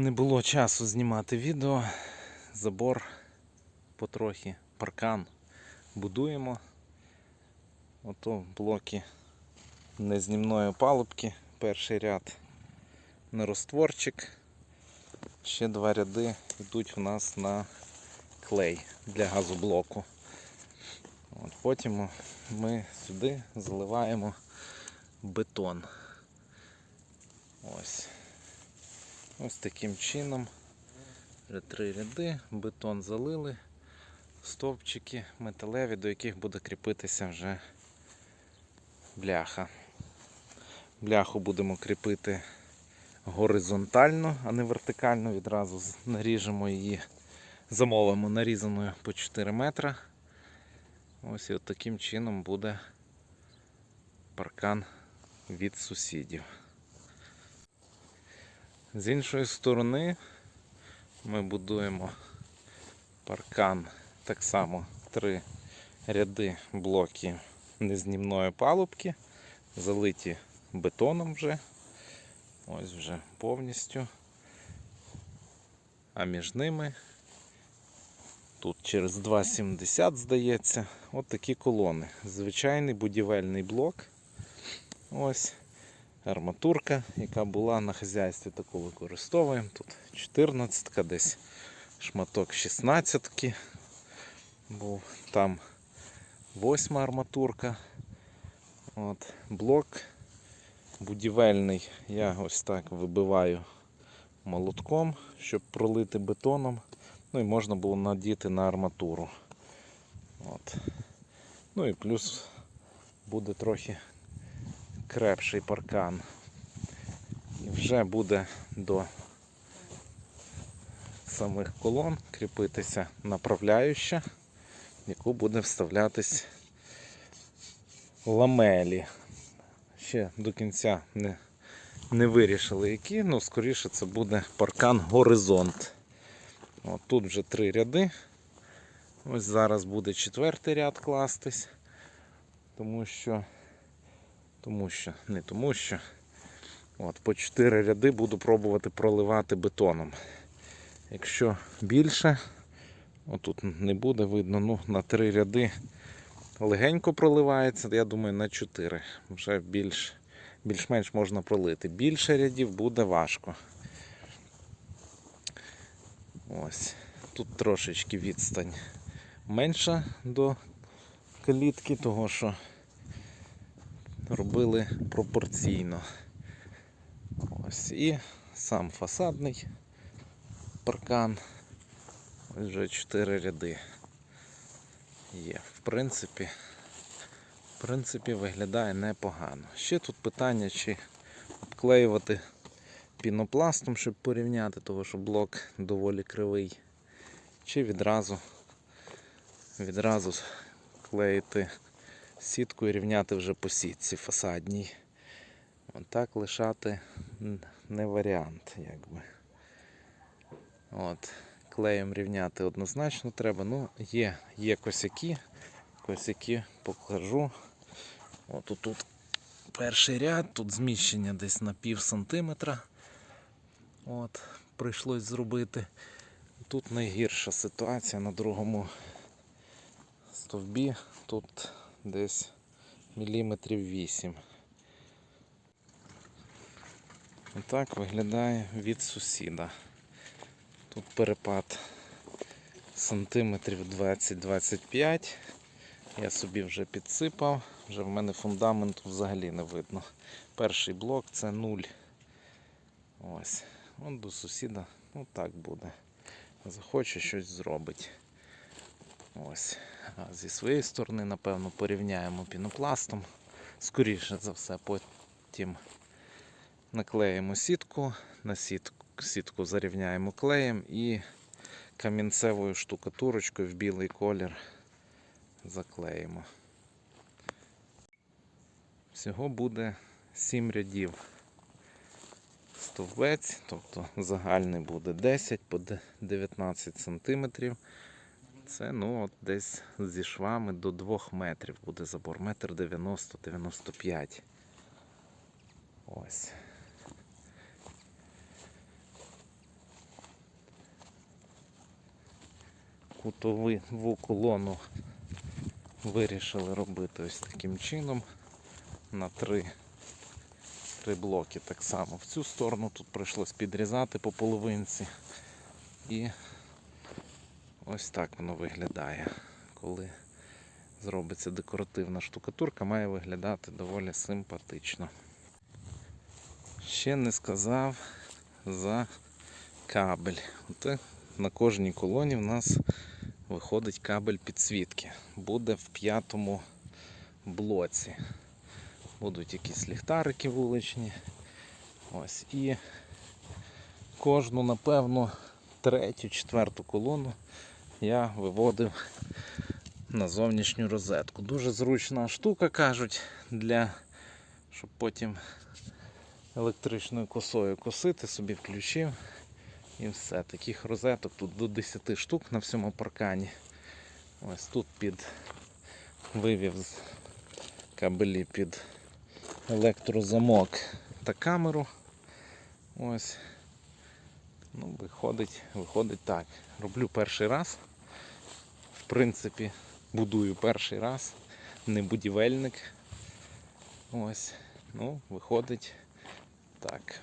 Не було часу знімати відео. Забор потрохи, паркан будуємо. Ото блоки незнімної палубки. Перший ряд нерозтворчик. Ще два ряди йдуть у нас на клей для газоблоку. От потім ми сюди заливаємо бетон. Ось. Ось таким чином. Вже три ряди, бетон залили, стовпчики металеві, до яких буде кріпитися вже бляха. Бляху будемо кріпити горизонтально, а не вертикально. Відразу наріжемо її, замовимо нарізаною по 4 метра. Ось і от таким чином буде паркан від сусідів. З іншої сторони ми будуємо паркан так само три ряди блоків незнімної палубки, залиті бетоном вже. Ось вже повністю. А між ними тут через 2,70 здається, от такі колони. Звичайний будівельний блок. Ось арматурка, яка була на хазяйстві, таку використовуємо. Тут 14 десь шматок 16-ки. був там восьма арматурка. От, блок будівельний. Я ось так вибиваю молотком, щоб пролити бетоном. Ну і можна було надіти на арматуру. От. Ну і плюс буде трохи крепший паркан. І вже буде до самих колон кріпитися направляюча, в яку буде вставлятись ламелі. Ще до кінця не, не вирішили які, ну скоріше це буде паркан горизонт. От тут вже три ряди. Ось зараз буде четвертий ряд кластись, тому що тому що, не тому що. От, по 4 ряди буду пробувати проливати бетоном. Якщо більше, отут не буде видно, ну на 3 ряди легенько проливається, я думаю, на 4. Вже більш, більш-менш можна пролити. Більше рядів буде важко. Ось. Тут трошечки відстань менша до калітки, того що робили пропорційно. Ось і сам фасадний паркан. Ось вже 4 ряди є. В принципі, в принципі, виглядає непогано. Ще тут питання, чи обклеювати пінопластом, щоб порівняти, того що блок доволі кривий, чи відразу, відразу клеїти сітку і рівняти вже по сітці фасадній. Отак лишати не варіант, якби. От. Клеєм рівняти однозначно треба. Ну, є, є косяки. Косяки покажу. От тут перший ряд, тут зміщення десь на пів сантиметра. От, прийшлось зробити. Тут найгірша ситуація на другому стовбі. Тут десь міліметрів 8. Отак виглядає від сусіда. Тут перепад сантиметрів 20-25. Я собі вже підсипав, вже в мене фундаменту взагалі не видно. Перший блок це 0. Ось. От до сусіда, ну так буде. Захоче щось зробить. Ось. А зі своєї сторони, напевно, порівняємо пінопластом. Скоріше за все, потім наклеїмо сітку, на сітку, сітку зарівняємо клеєм і камінцевою штукатурочкою в білий колір заклеїмо. Всього буде 7 рядів стовбець, тобто загальний буде 10 по 19 сантиметрів це ну, от десь зі швами до 2 метрів буде забор. Метр 90-95. Ось. Кутову колону вирішили робити ось таким чином на три три блоки так само. В цю сторону тут прийшлось підрізати по половинці і ось так воно виглядає. Коли зробиться декоративна штукатурка, має виглядати доволі симпатично. Ще не сказав за кабель. От на кожній колоні в нас виходить кабель підсвітки. Буде в п'ятому блоці. Будуть якісь ліхтарики вуличні. Ось. І кожну, напевно, третю, четверту колону я виводив на зовнішню розетку. Дуже зручна штука, кажуть, для щоб потім електричною косою косити, собі включив і все. Таких розеток тут до 10 штук на всьому паркані. Ось тут під вивів з кабелі під електрозамок та камеру. Ось. Ну, виходить, виходить так. Роблю перший раз. Принципі, будую перший раз. Не будівельник. Ось. Ну, виходить так.